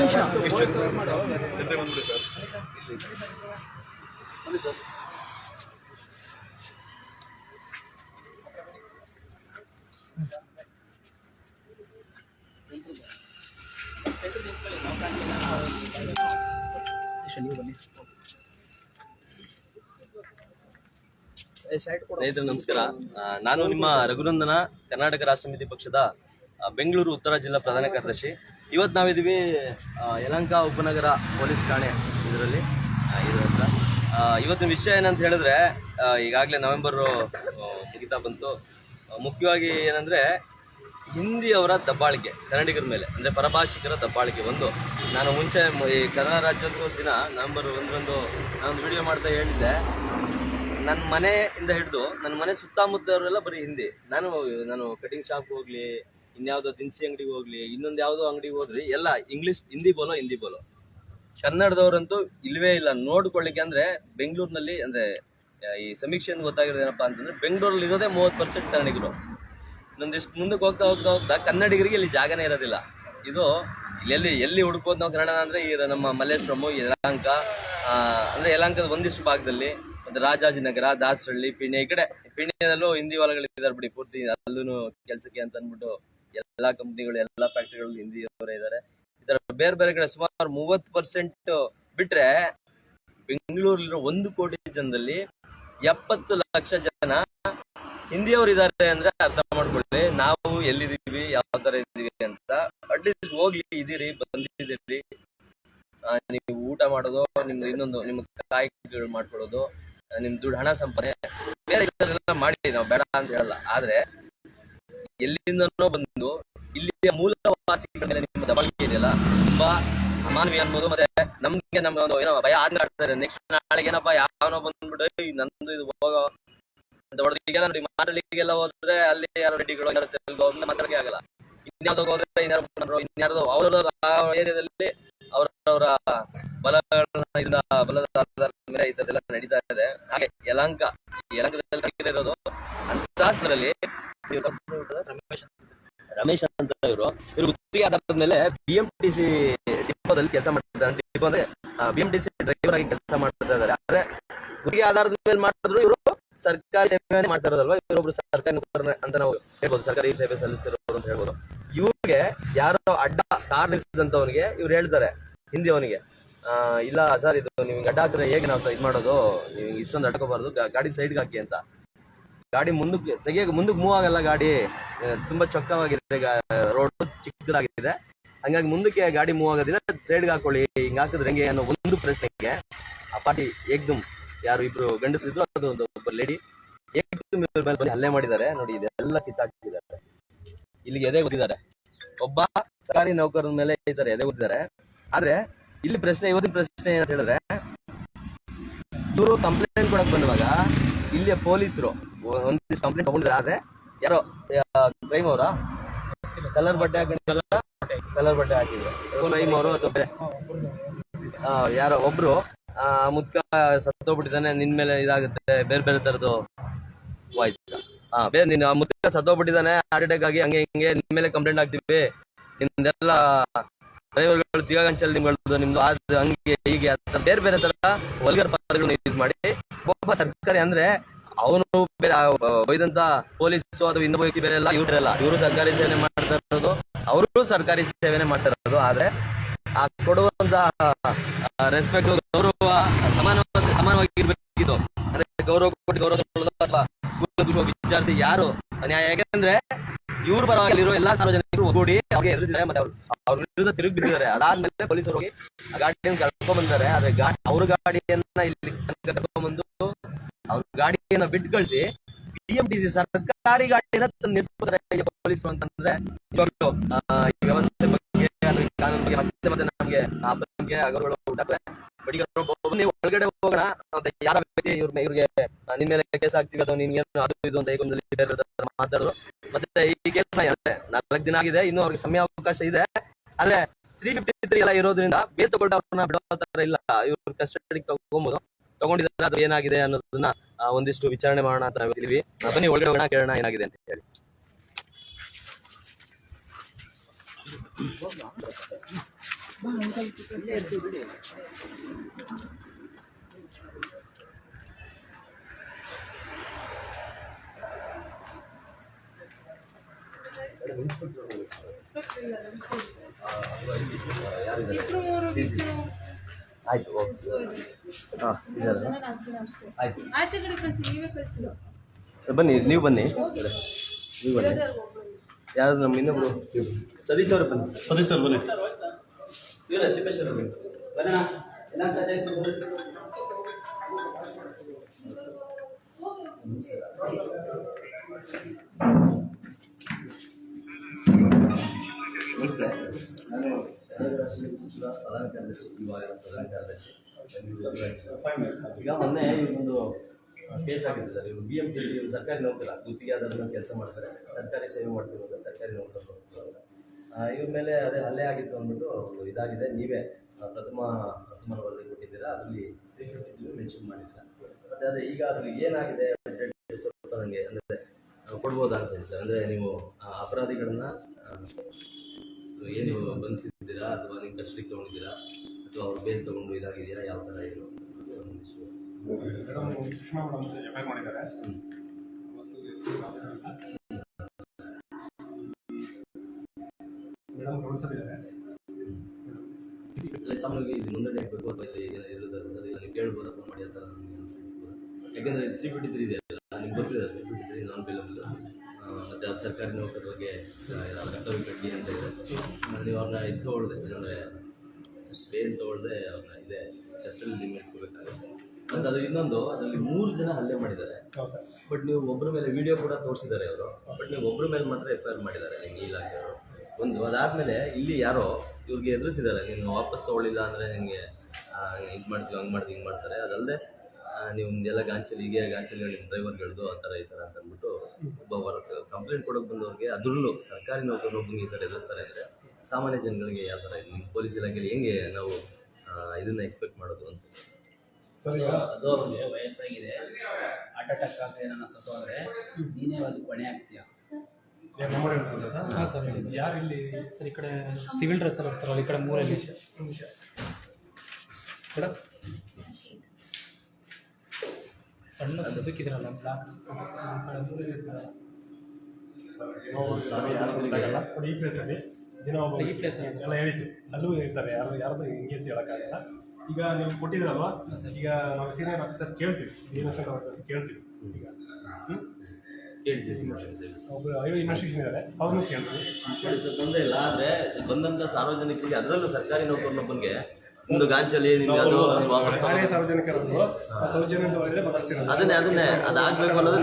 ನಿಮಿಷ. ಸ್ನೇಹಿತರೆ, ನಮಸ್ಕಾರ. ನಾನು ನಿಮ್ಮ ರಘುನಂದನ ಕರ್ನಾಟಕ ರಾಷ್ಟ್ರ ಸಮಿತಿ ಪಕ್ಷದ ಬೆಂಗಳೂರು ಉತ್ತರ ಜಿಲ್ಲಾ ಪ್ರಧಾನ ಕಾರ್ಯದರ್ಶಿ. ಇವತ್ತು ನಾವಿದ್ದೀವಿ ಯಲಂಕ ಉಪನಗರ ಪೊಲೀಸ್ ಠಾಣೆ ಇದರಲ್ಲಿ ಆ, ಇವತ್ತಿನ ವಿಷಯ ಏನಂತ ಹೇಳಿದ್ರೆ ಈಗಾಗಲೇ ನವೆಂಬರು ಮುಗಿತಾ ಬಂತು. ಮುಖ್ಯವಾಗಿ ಏನಂದರೆ ಹಿಂದಿಯವರ ದಬ್ಬಾಳಿಕೆ ಕನ್ನಡಿಗರ ಮೇಲೆ ಅಂದರೆ ಪರಭಾಷಿಕರ ದಬ್ಬಾಳಿಕೆ ಒಂದು. ನಾನು ಮುಂಚೆ ಈ ಕನ್ನಡ ರಾಜ್ಯೋತ್ಸವದ ದಿನ ನವೆಂಬರ್ ಒಂದರಂದು ನಾನೊಂದು ವಿಡಿಯೋ ಮಾಡ್ತಾ ಹೇಳಿದ್ದೆ. ನನ್ನ ಮನೆಯಿಂದ ಹಿಡಿದು ನನ್ನ ಮನೆ ಸುತ್ತಮುತ್ತವರೆಲ್ಲ ಬರೀ ಹಿಂದಿ. ನಾನು ನಾನು ಕಟಿಂಗ್ ಶಾಪ್ಗೆ ಹೋಗ್ಲಿ ಇನ್ಯಾವುದೋ ದಿನಸಿ ಅಂಗಡಿಗೆ ಹೋಗ್ಲಿ, ಇನ್ನೊಂದು ಯಾವುದೋ ಅಂಗಡಿಗೆ ಹೋದ್ರಿ, ಎಲ್ಲ ಇಂಗ್ಲಿಷ್ ಹಿಂದಿ ಬೋಲೋ ಹಿಂದಿ ಬೋಲೋ. ಕನ್ನಡದವರಂತೂ ಇಲ್ವೇ ಇಲ್ಲ. ನೋಡ್ಕೊಳ್ಳಿಕ್ಕೆ ಅಂದ್ರೆ ಬೆಂಗಳೂರಿನಲ್ಲಿ, ಅಂದ್ರೆ ಈ ಸಮೀಕ್ಷೆಯನ್ನು ಗೊತ್ತಾಗಿರೋದು ಏನಪ್ಪಾ ಅಂತಂದ್ರೆ ಬೆಂಗಳೂರಲ್ಲಿ ಇರೋದೇ ಮೂವತ್ತು ಪರ್ಸೆಂಟ್ ಕನ್ನಡಿಗರು ಇನ್ನೊಂದಿಷ್ಟು ಮುಂದಕ್ಕೆ ಹೋಗ್ತಾ ಹೋಗ್ತಾ ಹೋಗ್ತಾ ಕನ್ನಡಿಗರಿಗೆ ಇಲ್ಲಿ ಜಾಗನೇ ಇರೋದಿಲ್ಲ. ಇದು ಇಲ್ಲೆಲ್ಲಿ ಎಲ್ಲಿ ಹುಡ್ಕೋದು ನಾವು ಕನ್ನಡ ಅಂದ್ರೆ ಈ ನಮ್ಮ ಮಲ್ಲೇಶ್ವರಮು ಯಲಹಂಕ ಅಂದ್ರೆ ಯಲಹಂಕದ ಒಂದಿಷ್ಟು ಭಾಗದಲ್ಲಿ, ಮತ್ತೆ ರಾಜಾಜಿನಗರ, ದಾಸರಳ್ಳಿ, ಪಿಣೆ, ಈ ಕಡೆ, ಪಿಣೆಯಲ್ಲೂ ಹಿಂದಿ ಹೊಲಗಳಿದ್ದಾರೆ ಬಿಡಿ ಪೂರ್ತಿ ಅಲ್ಲೂ ಕೆಲಸಕ್ಕೆ ಅಂತ ಅಂದ್ಬಿಟ್ಟು ಎಲ್ಲಾ ಕಂಪ್ನಿಗಳು ಎಲ್ಲಾ ಫ್ಯಾಕ್ಟ್ರಿಗಳು ಹಿಂದಿಯವರೇ ಇದ್ದಾರೆ ಈ ತರ ಬೇರೆ ಬೇರೆ ಕಡೆ ಸುಮಾರು ಮೂವತ್ತು ಪರ್ಸೆಂಟ್ ಬಿಟ್ರೆ ಬೆಂಗಳೂರಲ್ಲಿರೋ ಒಂದು ಕೋಟಿ ಜನದಲ್ಲಿ ಎಪ್ಪತ್ತು ಲಕ್ಷ ಜನ ಹಿಂದಿಯವರು ಇದ್ದಾರೆ ಅಂದ್ರೆ ಅರ್ಥ ಮಾಡ್ಕೊಳ್ಳಿ. ನಾವು ಎಲ್ಲಿದ್ದೀವಿ, ಯಾವ ತರ ಇದ್ದೀವಿ ಅಂತ. ಅಟ್ಲೀಸ್ಟ್ ಹೋಗ್ಲಿ ಇದೀರಿ ಬಂದಿದ್ದೀರಿ. ನೀವು ಊಟ ಮಾಡೋದು, ನಿಮ್ದು ಇನ್ನೊಂದು, ನಿಮ್ಮ ಕಾಯಿಗಳು ಮಾಡ್ಕೊಳ್ಳೋದು, ನಿಮ್ ದುಡ್ಡು ಹಣ ಸಂಪಾದನೆ, ಬೇರೆ ಮಾಡಿ, ನಾವು ಬೇಡ ಅಂತ ಹೇಳಲ್ಲ. ಆದ್ರೆ ಎಲ್ಲಿಂದನೋ ಬಂದು ಇಲ್ಲಿಯ ಮೂಲವಾಸಿಗಳ ಮೇಲೆ ನಿಮ್ಮ ದಬಾಳಿಕೆ ಇದೆಯಲ್ಲ ತುಂಬಾ ಅಮಾನವೀಯ ಅನ್ಬೋದು. ಮತ್ತೆ ನಮ್ಗೆ ನಮ್ಮ ಒಂದು ಏನೋ ಭಯ ಆದ್ಮೇಲೆ ನೆಕ್ಸ್ಟ್ ನಾಳೆಗೆ ಏನಪ್ಪ ಯಾವನೋ ಬಂದ್ಬಿಟ್ಟು "ಏಯ್, ನಂದು ಇದು ಹೋಗೋ ಅಂತ ಹೊಡೆದಿಗೆಲ್ಲ ನೋಡಿ ಮಾತಾಡಲಿಕ್ಕೆಲ್ಲ ಹೋದ್ರೆ ಅಲ್ಲಿ ಯಾರು ರೆಡ್ಡಿಗಳು ಯಾರು ತೆಲುಗು ಮಾತಾಡಕ್ಕೆ ಆಗಲ್ಲ. ಇನ್ಯಾವ್ದೋ ಹೋದ್ರೆ ಇನ್ಯಾರು ಬಂದ್ರು ಇನ್ಯಾರ್ದೋ ಅವ್ರ ಆ ಏರಿಯಾದಲ್ಲಿ ಅವರವರ ಬಲಗಳನ್ನ ಇದನ್ನ ಬಲದ ಮೇಲೆ ಇದೆಲ್ಲ ನಡೀತಾ ಇದೆ. ಹಾಗೆ ಯಲಂಕ ಯಲಂಕದಲ್ಲಿ ಇರೋದು ಅಂತಾಸ್ತ್ರದಲ್ಲಿ ರಮೇಶ್ ರಮೇಶ್ ಅಂತ ಇವರು. ಇವರು ಗುತ್ತಿಗೆ ಆಧಾರದ ಮೇಲೆ ಬಿ ಎಂ ಟಿ ಸಿ ಡಿಪೋದಲ್ಲಿ ಕೆಲಸ ಮಾಡ್ತಿದ್ದಾರೆ. ಡಿಪೋ ಅಂದ್ರೆ B M T C driver ಆಗಿ ಕೆಲಸ ಮಾಡ್ತಾ ಇದ್ದಾರೆ. ಆದ್ರೆ ಗುತ್ತಿಗೆ ಆಧಾರದ ಮೇಲೆ ಮಾಡಿದ್ರು ಇವರು, ಸರ್ಕಾರಿ ಸೇವೆ ಮಾಡ್ತಾ ಇರೋದಲ್ವಾ ಇವರೊಬ್ರು ಸರ್ಕಾರಿ ನೌಕರ ಅಂತ ನಾವು ಹೇಳ್ಬೋದು. ಸರ್ಕಾರಿ ಸೇವೆ ಸಲ್ಲಿಸಿರೋರು ಅಂತ ಹೇಳ್ಬೋದು. ಇವ್ರಿಗೆ ಯಾರೋ ಅಡ್ಡ ಕಾರ್ ನಿಲ್ಸಿದಂತವನಿಗೆ ಇವ್ರು ಹೇಳ್ತಾರೆ. ಹಿಂದಿ ಅವನಿಗೆ ಇಲ್ಲ ಸರ್, ಇದು ನಿಮ್ಗೆ ಅಡ್ಡ ಹಾಕಿದ್ರೆ ಹೇಗೆ ನಾವು ಇದು ಮಾಡೋದು? ನೀವು ಇಷ್ಟೊಂದು ಅಡ್ಕೋಬಾರ್ದು. ಗಾಡಿ ಸೈಡ್ಗೆ ಹಾಕಿ ಅಂತ. ಗಾಡಿ ಮುಂದಕ್ಕೆ ತೆಗಿಯಕ್ ಮುಂದಕ್ಕೆ ಮೂವ್ ಆಗಲ್ಲ ಗಾಡಿ. ತುಂಬಾ ಚೊಕ್ಕವಾಗಿದೆ ರೋಡ್ ಚಿಕ್ಕದಾಗಿದೆ. ಹಂಗಾಗಿ ಮುಂದಕ್ಕೆ ಗಾಡಿ ಮೂವ್ ಆಗೋದಿಲ್ಲ ಸೈಡ್ಗೆ ಹಾಕೊಳ್ಳಿ. ಹಿಂಗ್ ಹಾಕಿದ್ರೆ ಹೆಂಗೆ ಅನ್ನೋ ಒಂದು ಪ್ರಶ್ನೆಗೆ ಆ ಪಾರ್ಟಿ ಏಕ್ದಮ್ ಯಾರು ಇಬ್ರು ಗಂಡಸಿದ್ರು ಅದು ಒಂದು ಒಬ್ಬ ಲೇಡಿ ಏಕ್ದಮ್ ಬಂದು ಹಲ್ಲೆ ಮಾಡಿದ್ದಾರೆ. ನೋಡಿ, ಇದೆಲ್ಲ ಕಿತ್ತಾಕಿದ್ದಾರೆ. ಇಲ್ಲಿಗೆ ಎದೆ ಗೊತ್ತಿದ್ದಾರೆ ಒಬ್ಬ ಸರ್ಕಾರಿ ನೌಕರನ ಮೇಲೆ ಇದ್ದಾರೆ, ಎದೆ ಗೊತ್ತಿದ್ದಾರೆ ಆದ್ರೆ, ಇಲ್ಲಿ ಪ್ರಶ್ನೆ, ಇವತ್ತಿನ ಪ್ರಶ್ನೆ ಏನಂತ ಹೇಳಿದ್ರೆ, ಇವರು ಕಂಪ್ಲೇಂಟ್ ಕೊಡಕ್ ಬಂದಾಗ ಇಲ್ಲಿಯ ಪೊಲೀಸರು ಒಂದಿಷ್ಟು ಕಂಪ್ಲೇಂಟ್ ತಗೊಂಡಿದ್ರೆ ಆದ್ರೆ ಯಾರೋ ಕ್ರೈಮ್ ಅವರ? ಕಲರ್ ಬಟ್ಟೆ ಹಾಕೊಂಡಿದ್ದಲ್ಲ ಕಲರ್ ಬಟ್ಟೆ ಹಾಕಿದ್ರು. ಕ್ರೈಮ್ ಅವರು ಅಥವಾ ಯಾರೋ ಒಬ್ರು ಮುದ್ಕ ಸತ್ತೋಗ್ಬಿಟ್ಟಿದ್ದಾನೆ, ನಿನ್ ಮೇಲೆ ಇದಾಗುತ್ತೆ, ಬೇರೆ ಬೇರೆ ತರದ್ದು ವಾಯ್ಸ್ ಹಾ ಬೇರೆ ನೀನು ಮುದ್ಕ ಸತ್ತೋಗ್ಬಿಟ್ಟಿದ್ದಾನೆ ಹಾರ್ಟ್ ಅಟ್ಯಾಕ್ ಆಗಿ ಹಂಗೆ ಹಿಂಗೆ, ನಿನ್ ಮೇಲೆ ಕಂಪ್ಲೇಂಟ್ ಹಾಕ್ತಿವಿ. ನಿಮ್ದೆಲ್ಲ ಡ್ರೈವರ್ಗಳು ದಿಗಂಚಲ್ ನಿಮ್ಗಳದ್ದು ನಿಮ್ದು ಅದು ಹಂಗೆ ಹೀಗೆ ಬೇರೆ ಬೇರೆ ತರ ವಲ್ಗರ್ ಪದಗಳನ್ನ ಯೂಸ್ ಮಾಡಿ. ಒಬ್ಬ ಸರ್ಕಾರಿ ಅಂದ್ರೆ ಅವನು ಒಯ್ದಂತ ಪೊಲೀಸು ಅಥವಾ ಇನ್ನೊಬ್ಬ ವ್ಯಕ್ತಿ ಬೇರೆ ಎಲ್ಲ ಇವ್ರಲ್ಲ ಇವರು ಸರ್ಕಾರಿ ಸೇವೆ ಮಾಡ್ತಾ ಇರೋದು, ಅವರು ಸರ್ಕಾರಿ ಸೇವೆನೆ ಮಾಡ್ತಾ ಇರೋದು. ಆದ್ರೆ ಆ ಕೊಡುವಂತ ರೆಸ್ಪೆಕ್ಟ್ ಗೌರವ ಸಮಾನ ಸಮಾನವಾಗಿರ್ಬೇಕಿತ್ತು. ಅಂದ್ರೆ ಗೌರವ ಕೊಟ್ಟು ಗೌರವ ಅಥವಾ ವಿಚಾರಿಸಿ ಯಾರು ನ್ಯಾಯ ಯಾಕಂದ್ರೆ ಇವ್ರ ಪರವಾಗಿರೋ ಎಲ್ಲಾ ಸಾರ್ವಜನಿಕರು ಒಗ್ಗೂಡಿ ಅವ್ರಿಗೆ ಎದುರಿಸಿದ್ದಾರೆ ಮತ್ತೆ ಅವ್ರು ಅವ್ರ ವಿರುದ್ಧ ತಿರುಗಿ ಬಿದ್ದಿದ್ದಾರೆ ಅದಾದ್ಮೇಲೆ ಪೊಲೀಸರು ಹೋಗಿ ಗಾಡಿಯನ್ನು ಕರ್ಕೊಂಡ್ ಬಂದಿದ್ದಾರೆ. ಆದ್ರೆ ಗಾಡಿ ಅವ್ರ ಗಾಡಿಯನ್ನ ಇಲ್ಲಿ ಕರ್ಕೊಂಡ್ ಬಂದು ಅವ್ರ ಗಾಡಿಯನ್ನ ಬಿಟ್ಟು ಕಳಿಸಿ ಬಿಎಂಟಿಸಿ ಸರ್ಕಾರಿ ಗಾಡಿಯನ್ನ ನಿಲ್ಸ್ಬಿಡ್ತಾರೆ ಪೊಲೀಸರು ಅಂತಂದ್ರೆ. ಇವಾಗಲೂ ಈ ವ್ಯವಸ್ಥೆ ಬಗ್ಗೆ ಕಾನೂನು ಬಗ್ಗೆ ಮತ್ತೆ ಮತ್ತೆ ನಮಗೆ ಆ ಬಗ್ಗೆ ಅಗೌರವಗಳು ಉಂಟಾಗ್ತವೆ ಬಟ್ ಈಗ ನೀವು ಒಳಗಡೆ ಹೋಗೋಣ ಯಾರ ವ್ಯಕ್ತಿ ಇವ್ರ ಇವ್ರಿಗೆ ನಿನ್ ಮೇಲೆ ಕೇಸ್ ಆಗ್ತೀವಿ ಅಥವಾ ನೀನ್ ಏನು ಅದು ಇದು ಅಂತ ಏಕೊಂದಲ್ಲಿ ಮಾತಾಡಿದ್ರು ಮತ್ತೆ ಈ ಕೇಸ್ ನಾಲ್ಕು ದಿನ ಆಗಿದೆ, ಇನ್ನು ಅವ್ರಿಗೆ ಸಮಯ ಅವಕಾಶ ಇದೆ. ಆದ್ರೆ ತ್ರೀ ಫಿಫ್ಟಿ ತ್ರೀ ಎಲ್ಲ ಇರೋದ್ರಿಂದ ಅವ್ರನ್ನ ಬಿಡೋ ತರ ಇಲ್ಲ. ಇವ್ರ ಕಸ್ಟಡಿಗೆ ತಗೊಂಬೋದು. ತಗೊಂಡಿದ್ದಾರೆ, ಅದು ಏನಾಗಿದೆ ಅನ್ನೋದನ್ನ ಒಂದಿಷ್ಟು ವಿಚಾರಣೆ ಮಾಡೋಣ ಅಂತ ನಾವು ಇದ್ದೀವಿ. ಆ, ಬನ್ನಿ ಒಳಗಡೆ ಹೋಗೋಣ ಕೇಳೋಣ ಏನಾಗಿದೆ ಅಂತ ಹೇಳಿ. ಇಬ್ಬರು ಮೂರು ಹಾಂ ಆಯ್ತು ಆಚೆ ಕಡೆ ಕಳಿಸಿ ನೀವೇ ಕಳಿಸಿ. ಬನ್ನಿ ನೀವು ಬನ್ನಿ. ನೀವು ಬನ್ನಿ. ಯಾರು ನಮ್ಮ ಇನ್ನೊಬ್ರು? ಸತೀಶ್ ಅವರು ಬನ್ನಿ. ಸತೀಶ್ ಸರ್ ಬನ್ನಿ. ಇವರ ಅವರು ಬನ್ನಿ. ಬರೋಣ. ಎಲ್ಲ ಸತೀಶ್ ನಮಸ್ತೆ ಪ್ರಧಾನ ಕಾರ್ಯದರ್ಶಿ ಇವಾಗ ಪ್ರಧಾನ ಕಾರ್ಯದರ್ಶಿ ಈಗ ಮೊನ್ನೆ ಒಂದು ಕೇಸ್ ಆಗಿದೆ ಸರ್ ಇವರು ಬಿ ಎಂ ಟಿ ಸಿ ಸರ್ಕಾರಿ ನೌಕರ ಗುತ್ತಿಗೆದಾರನ ಕೆಲಸ ಮಾಡ್ತಾರೆ ಸರ್ಕಾರಿ ಸೇವೆ ಮಾಡ್ತಿರೋದು ಸರ್ಕಾರಿ ನೌಕರರು ಆ, ಇವ್ರ ಮೇಲೆ ಅದೇ ಹಲ್ಲೆ ಆಗಿತ್ತು ಅಂದ್ಬಿಟ್ಟು ಇದಾಗಿದೆ ನೀವೇ ಪ್ರಥಮ ಪ್ರಥಮ ವರದಿ ಕೊಟ್ಟಿದ್ದೀರಾ ಅದರಲ್ಲಿ ಮೆನ್ಷನ್ ಮಾಡಿದ್ದೀರಾ ಮತ್ತೆ ಅದೇ ಈಗ ಅದ್ರಲ್ಲಿ ಏನಾಗಿದೆ ಸ್ವಲ್ಪ ನನಗೆ ಅಂದರೆ ಕೊಡ್ಬೋದಾ ಅಂತ ಹೇಳಿ ಸರ್ ಅಂದರೆ ನೀವು ಅಪರಾಧಿಗಳನ್ನ ಏನು ಬಂದಿದ್ದೀರಾ ಅಥವಾ ನೀವು ಕಸ್ಟಡಿಗೆ ತಗೊಂಡಿದ್ದೀರಾ? ಅಥವಾ ಅವ್ರು ಬೇಲ್ ತೊಗೊಂಡು ಯಾವ ಥರ ಏನು? ಸುಷ್ಮಾ ಮೇಡಮ್ ಮೇಡಮ್ ಇದು ಮುಂದೆ ಅಥವಾ ಸರ್ ಮಾಡಿ ತಿಳಿಸ್ಬೋದಾ ಯಾಕೆಂದರೆ ತ್ರೀ ಫಿಫ್ಟಿ ತ್ರೀ ಇದೆ ಅಲ್ಲ ನಿಮ್ಗೆ ಗೊತ್ತಿದೆ three fifty three non billable ಮತ್ತು ಅದು ಸರ್ಕಾರಿ ನೌಕರ ಬಗ್ಗೆ ಆ, ಕರ್ತವ್ಯ ಕಟ್ಟಿ ಅಂತ ಇದೆ. ನೀವು ಅವ್ರನ್ನ ಇದು ತೊಗೊಳ್ದೆ ಅಂದರೆ ಸ್ಪೇನ್ ತೊಗೊಳ್ದೆ ಅವ್ರನ್ನ ಇದೆ ಕಸ್ಟಲ್ಲಿ ಲಿಮಿಟ್ ಇಟ್ಕೋಬೇಕಾಗುತ್ತೆ. ಮತ್ತು ಅದು ಇನ್ನೊಂದು ಅದರಲ್ಲಿ ಮೂರು ಜನ ಹಲ್ಲೆ ಮಾಡಿದ್ದಾರೆ. ಬಟ್ ನೀವು ಒಬ್ಬರ ಮೇಲೆ ವಿಡಿಯೋ ಕೂಡ ತೋರಿಸಿದ್ದಾರೆ ಅವರು ಬಟ್ ನೀವು ಒಬ್ಬರ ಮೇಲೆ ಮಾತ್ರ ಎಫ್ ಐ ಆರ್ ಮಾಡಿದ್ದಾರೆ ನಿಮ್ಮ ಇಲಾಖೆಯವರು. ಒಂದು ಅದಾದಮೇಲೆ ಇಲ್ಲಿ ಯಾರೋ ಇವ್ರಿಗೆ ಎದುರಿಸಿದ್ದಾರೆ ನೀನು ವಾಪಸ್ ತೊಗೊಳ್ಳಿಲ್ಲ ಅಂದರೆ ನಿಮಗೆ ಇದು ಮಾಡ್ತೀವಿ ಹಂಗೆ ಮಾಡ್ತೀವಿ ಹಿಂಗೆ ಮಾಡ್ತಾರೆ. ಅದಲ್ಲದೆ ನೀವು ಎಲ್ಲ ಗಾಂಚಲಿ ಹೀಗೆ ಗಾಂಚಲಿ ನಿಮ್ಮ ಡ್ರೈವರ್ಗಳದ್ದು ಆ ಥರ ಈ ಥರ ಅಂತ ಅಂದ್ಬಿಟ್ಟು ಒಬ್ಬ ವರ್ಕ್ ಕಂಪ್ಲೇಂಟ್ ಕೊಡೋಕೆ ಬಂದವ್ರಿಗೆ ಅದರಲ್ಲೂ ಸರ್ಕಾರಿ ನೌಕರನೊಬ್ಬನಿಗೆ ಈ ಥರ ಎದುರಿಸ್ತಾರೆ ಅಂದರೆ ಸಾಮಾನ್ಯ ಜನಗಳಿಗೆ ಯಾವ ಥರ ನಿಮ್ಮ ಪೊಲೀಸ್ ಇಲಾಖೆಯಲ್ಲಿ ಹೆಂಗೆ ನಾವು ಇದನ್ನ ಎಕ್ಸ್ಪೆಕ್ಟ್ ಮಾಡೋದು ಅಂತ? ಸರ್ ಅದು ಅವ್ರಿಗೆ ವಯಸ್ಸಾಗಿದೆ. ಹಾರ್ಟ್ ಅಟ್ಯಾಕ್ ಆಗದೆ ನನ್ನ ಸತ್ತೋದ್ರೆ ನೀನೇ ಅದು ಹೊಣೆ ಆಗ್ತೀಯ? ಹಾಂ ಸರ್ ಯಾರು ಇಲ್ಲಿ ಸರ್ ಈ ಕಡೆ ಸಿವಿಲ್ ಡ್ರೆಸ್ಸಲ್ಲಿ ಇರ್ತಾರಲ್ಲ ಈ ಕಡೆ ಮೂರಲ್ಲಿ? ಮೇಡಮ್ ಸಣ್ಣ ಬದುಕಿದ್ರಲ್ಲ ಬ್ಲಾಕ್ ನೋಡಿ ಈ ಪ್ಲೇಸಲ್ಲಿ ದಿನ ಒಬ್ಬ ಈ ಪ್ಲೇಸ್ ಅಲ್ಲಿ. ಎಲ್ಲ ಹೇಳಿದ್ದು. ಅಲ್ಲೂ ಇರ್ತಾರೆ ಯಾರು ಯಾರ್ದು ಹಿಂಗೆ ಅಂತ ಹೇಳೋಕ್ಕಾಗಲ್ಲ. ಈಗ ನೀವು ಕೊಟ್ಟಿದ್ದೀರಲ್ವಾ? ಈಗ ನಾವು ಸೀನಿಯರ್ ಆಫೀಸರ್ ಕೇಳ್ತೀವಿ. ಏನಂತ ಕೇಳ್ತೀವಿ. ಈಗ ಹ್ಞೂ ಕೇಳ್ತೀವಿ ಒಬ್ಬರು ಐವತ್ತು ಇನ್ವೆಸ್ಟಿಗೇಷನ್ ಇದ್ದಾರೆ. ಅವ್ರನ್ನೂ ಕೇಳ್ತೀವಿ. ತೊಂದರೆ ಇಲ್ಲ ಆದರೆ ಬಂದಂತ ಸಾರ್ವಜನಿಕರಿಗೆ ಅದರಲ್ಲೂ ಸರ್ಕಾರಿ ನೌಕರನೊಬ್ಬನಿಗೆ ಒಂದು ಗಾಂಚಲಿ ನಿಮ್ಗೆ ಅದು ವಾಪಸ್ ಯಾರೇ ಸಾರ್ವಜನಿಕರನ್ನು ಸೌಜನ್ಯ ಅದನ್ನೇ ಅದನ್ನೇ ಅದಾಗಬೇಕು ಅನ್ನೋದು